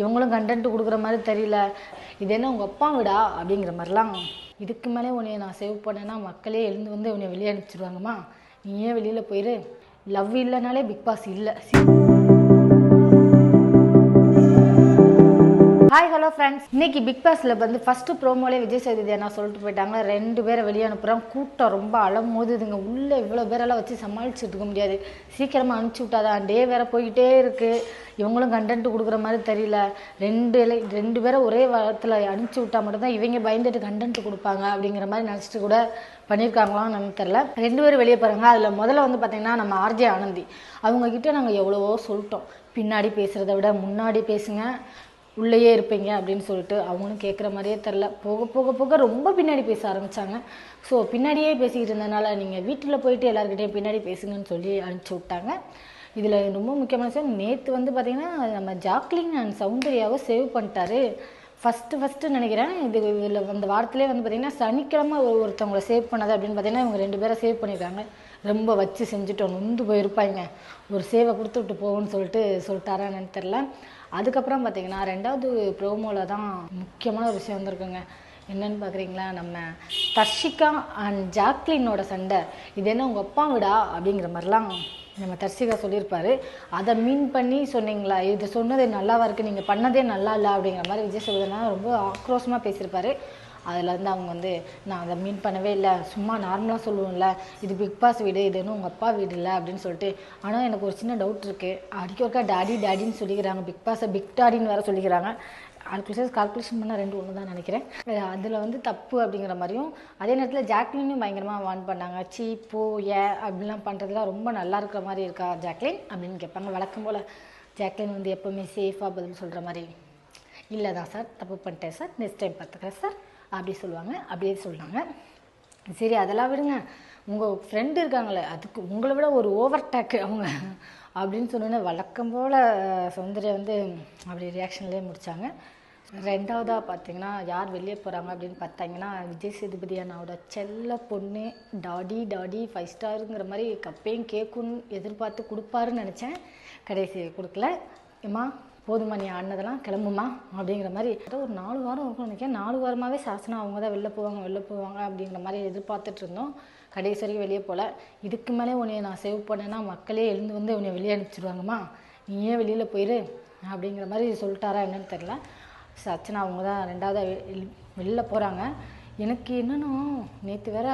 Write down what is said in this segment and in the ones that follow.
இவங்களும் கண்டென்ட் கொடுக்குற மாதிரி தெரியல. இது என்ன உங்கள் அப்பா விடா? அப்படிங்கிற மாதிரிலாம். இதுக்கு மேலே உன்னை நான் சேவ் பண்ணேன்னா மக்களே எழுந்து வந்து உன்னை வெளியே அனுப்பிச்சிடுவாங்கம்மா ஏன் வெளியில் போயிரு? லவ் இல்லைனாலே பிக் பாஸ் இல்லை. ஹாய் ஹலோ ஃப்ரெண்ட்ஸ் இன்னைக்கு பிக் பாஸ்ல வந்து ஃபர்ஸ்ட் ப்ரோமோலே விஜய் சேதுதி என்ன சொல்லிட்டு போயிட்டாங்க. ரெண்டு பேரை வெளியே அனுப்புகிறோம் கூட்டம் ரொம்ப அலமோதுதுங்க. உள்ளே இவ்வளோ பேரெல்லாம் வச்சு சமாளிச்சுட்டு இருக்க முடியாது. சீக்கிரமாக அனுப்பிச்சி விட்டாதான். டே வேற போய்கிட்டே இருக்கு. இவங்களும் கண்டென்ட் கொடுக்குற மாதிரி தெரியல. ரெண்டு இலை- ரெண்டு பேரை ஒரே வாரத்தில் அனுப்பிச்சி விட்டா மட்டும்தான் இவங்க பயந்துட்டு கண்டென்ட் கொடுப்பாங்க அப்படிங்கிற மாதிரி நினச்சிட்டு கூட பண்ணியிருக்காங்களான்னு நமக்கு தெரில ரெண்டு பேரும் வெளியே போகிறாங்க அதில் முதல்ல வந்து பார்த்தீங்கன்னா நம்ம ஆர்ஜே ஆனந்தி. அவங்கக்கிட்ட நாங்கள் எவ்வளவோ சொல்லிட்டோம். பின்னாடி பேசுகிறத விட முன்னாடி பேசுங்க. உள்ளேயே இருப்பீங்க அப்படின்னு சொல்லிட்டு அவங்களும் கேட்குற மாதிரியே தெரில போக போக போக ரொம்ப பின்னாடி பேச ஆரம்பித்தாங்க ஸோ பின்னாடியே பேசிக்கிட்டு இருந்ததுனால நீங்கள் வீட்டில் போயிட்டு எல்லாருக்கிட்டையும் பின்னாடி பேசுங்கன்னு சொல்லி அனுப்பிச்சி விட்டாங்க. இதில் ரொம்ப முக்கியமான விஷயம் நேற்று வந்து பார்த்திங்கன்னா நம்ம ஜாக்லின் அண்ட் சௌந்தர்யாவை சேவ் பண்ணிட்டாரு. ஃபஸ்ட்டு ஃபஸ்ட்டு நினைக்கிறேன். இது இதில் அந்த வாரத்திலே வந்து பார்த்திங்கன்னா சனிக்கிழமை ஒரு ஒருத்தவங்களை சேவ் பண்ணது அப்படின்னு பார்த்தீங்கன்னா இவங்க ரெண்டு பேரை சேவ் பண்ணியிருக்காங்க ரொம்ப வச்சு செஞ்சுட்டோம் நொந்து போயிருப்பாங்க. ஒரு சேவை கொடுத்து விட்டு போகணும்னு சொல்லிட்டு சொல்லிட்டாரா தெரில அதுக்கப்புறம் பார்த்தீங்கன்னா ரெண்டாவது ப்ரோமோவில் தான் முக்கியமான ஒரு விஷயம் வந்திருக்குங்க. என்னன்னு பார்க்குறீங்களா நம்ம தர்ஷிகா அண்ட் ஜாக்லினோட சண்டை. இது என்ன உங்கள் அப்பா விடா? அப்படிங்கிற மாதிரிலாம் நம்ம தர்ஷிகா சொல்லியிருப்பாரு. அதை மீன் பண்ணி சொன்னீங்களா? இது சொன்னது நல்லாவா இருக்குது நீங்கள் பண்ணதே நல்லா இல்லை அப்படிங்கிற மாதிரி விஜய் சேதுபதினா ரொம்ப ஆக்ரோஷமாக பேசியிருப்பாரு. அதில் வந்து அவங்க வந்து நான் அதை மீன் பண்ணவே இல்லை. சும்மா நார்மலாக சொல்லுவோம்ல இது பிக் பாஸ் வீடு இது இன்னும் உங்கள் அப்பா வீடு இல்லை அப்படின்னு சொல்லிட்டு. ஆனால் எனக்கு ஒரு சின்ன டவுட் இருக்குது அடிக்க ஒருக்கா டாடி டேடின்னு சொல்லிக்கிறாங்க. பிக் பாஸை பிக் டாடின்னு வேறு சொல்லிக்கிறாங்க. கால்குலேஷன் கால்குலேஷன் பண்ணால் ரெண்டு ஒன்று தான் நினைக்கிறேன். அதில் வந்து தப்பு அப்படிங்கிற மாதிரியும் அதே நேரத்தில் ஜாக்லினும் பயங்கரமாக வான் பண்ணாங்க. சீ போ ஏ அப்படிலாம் பண்ணுறதுலாம் ரொம்ப நல்லா இருக்கிற மாதிரி இருக்கா ஜாக்லின் அப்படின்னு கேட்பாங்க. வழக்கம் போல் ஜாக்லின் வந்து எப்போவுமே சேஃபாக பதில் சொல்கிற மாதிரி. இல்லை தான் சார் தப்பு பண்ணிட்டேன் சார். நெக்ஸ்ட் டைம் பார்த்துக்கிறேன் சார். அப்படி சொல்லுவாங்க அப்படியே சொன்னாங்க சரி அதெல்லாம் விடுங்க. உங்கள் ஃப்ரெண்டு இருக்காங்களே அதுக்கு உங்களை விட ஒரு ஓவர் டேக்கு அவங்க. அப்படின்னு சொன்னோன்னே வழக்கம் போல் சௌந்தர்யா வந்து அப்படி ரியாக்ஷன்லேயே முடித்தாங்க ரெண்டாவதாக பார்த்தீங்கன்னா யார் வெளியே போகிறாங்க அப்படின்னு பார்த்தாங்கன்னா விஜய் சேதுபதி அண்ணாவோட செல்ல பொண்ணு டாடி டாடி ஃபைவ் ஸ்டாருங்கிற மாதிரி கப்பையும் கேக்குன்னு எதிர்பார்த்து கொடுப்பாருன்னு நினச்சேன். கடைசி கொடுக்கல. ஏம்மா? போதுமா நீ ஆடினதெல்லாம் கிளம்புமா? அப்படிங்கிற மாதிரி ஒரு நாலு வாரம் இருக்கும் நினைக்கிறேன். நாலு வாரமாகவே சாசனம் அவங்க தான் வெளில போவாங்க வெளில போவாங்க அப்படிங்கிற மாதிரி எதிர்பார்த்துட்டு இருந்தோம். கடைசி வரைக்கும் வெளியே போகல இதுக்கு மேலே உன்னை நான் சேவ் பண்ணேன்னா மக்களே எழுந்து வந்து உன்னை வெளியே அனுப்பிச்சிடுவாங்கம்மா. நீயே வெளியில் போயிரு? அப்படிங்கிற மாதிரி சொல்லிட்டாரா என்னன்னு தெரில சச்சனா அவங்க தான் ரெண்டாவது வெளில போகிறாங்க எனக்கு என்னென்னா நேற்று வேற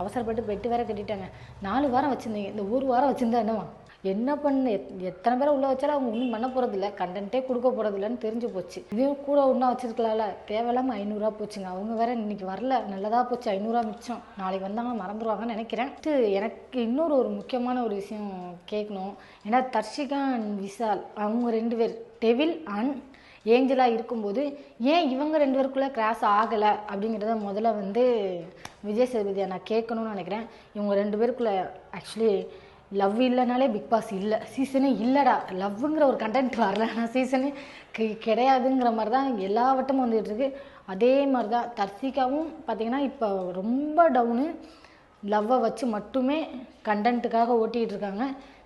அவசரப்பட்டு பெட்டு வேற கட்டிட்டாங்க. நாலு வாரம் வச்சுருந்தீங்க. இந்த ஒரு வாரம் வச்சுருந்தா என்னவா என்ன பண்ண? எத்- எத்தனை பேரை உள்ளே வச்சாலும் அவங்க ஒன்றும் பண்ண போகிறதில்ல கண்டென்ட்டே கொடுக்க போகிறதில்லன்னு தெரிஞ்சு போச்சு. இதையும் கூட ஒன்றா வச்சிருக்கலாம்ல. தேவையில்லாமல் ஐநூறுரூவா போச்சுங்க. அவங்க வேற இன்னைக்கு வரல. நல்லதாக போச்சு. ஐநூறுரூவா மிச்சம். நாளைக்கு வந்தாங்க மறந்துடுவாங்கன்னு நினைக்கிறேன். எனக்கு இன்னொரு ஒரு முக்கியமான ஒரு விஷயம் கேட்கணும். ஏன்னா தர்ஷிகா அண்ட் விஷால் அவங்க ரெண்டு பேர் டெவில் அண்ட் ஏஞ்சலாக இருக்கும்போது ஏன் இவங்க ரெண்டு பேருக்குள்ளே கிராஸ் ஆகலை? அப்படிங்கிறத முதல்ல வந்து விஜய் சேதுபதியை நான் கேட்கணும்னு நினைக்கிறேன். இவங்க ரெண்டு பேருக்குள்ளே ஆக்சுவலி லவ் இல்லைனாலே பிக் பாஸ் இல்லை. சீசனே இல்லைடா. லவ்ங்கிற ஒரு கண்டென்ட் வரல. ஆனால் சீசனே கிடையாதுங்கிற மாதிரி தான் எல்லா வட்டமும் வந்துட்டு அதே மாதிரி தான் தர்சிகாவும் பார்த்தீங்கன்னா இப்போ ரொம்ப டவுனு லவ்வை வச்சு மட்டுமே கண்டென்ட்டுக்காக ஓட்டிகிட்டு இருக்காங்க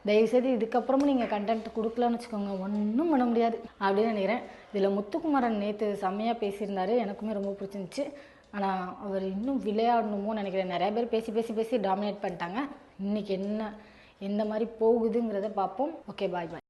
தயவுசெய்து இதுக்கப்புறமும் நீங்கள் கண்டென்ட் கொடுக்கலன்னு வச்சுக்கோங்க. ஒன்றும் பண்ண முடியாது அப்படின்னு நினைக்கிறேன். இதில் முத்துக்குமாரன் நேற்று செம்மையாக பேசியிருந்தாரு. எனக்குமே ரொம்ப பிடிச்சிருந்துச்சு. ஆனால் அவர் இன்னும் விளையாடணுமோ நினைக்கிறேன். நிறையா பேர் பேசி பேசி பேசி டாமினேட் பண்ணிட்டாங்க. இன்றைக்கி என்ன எந்த மாதிரி போகுதுங்கிறத பார்ப்போம். ஓகே பாய் பாய்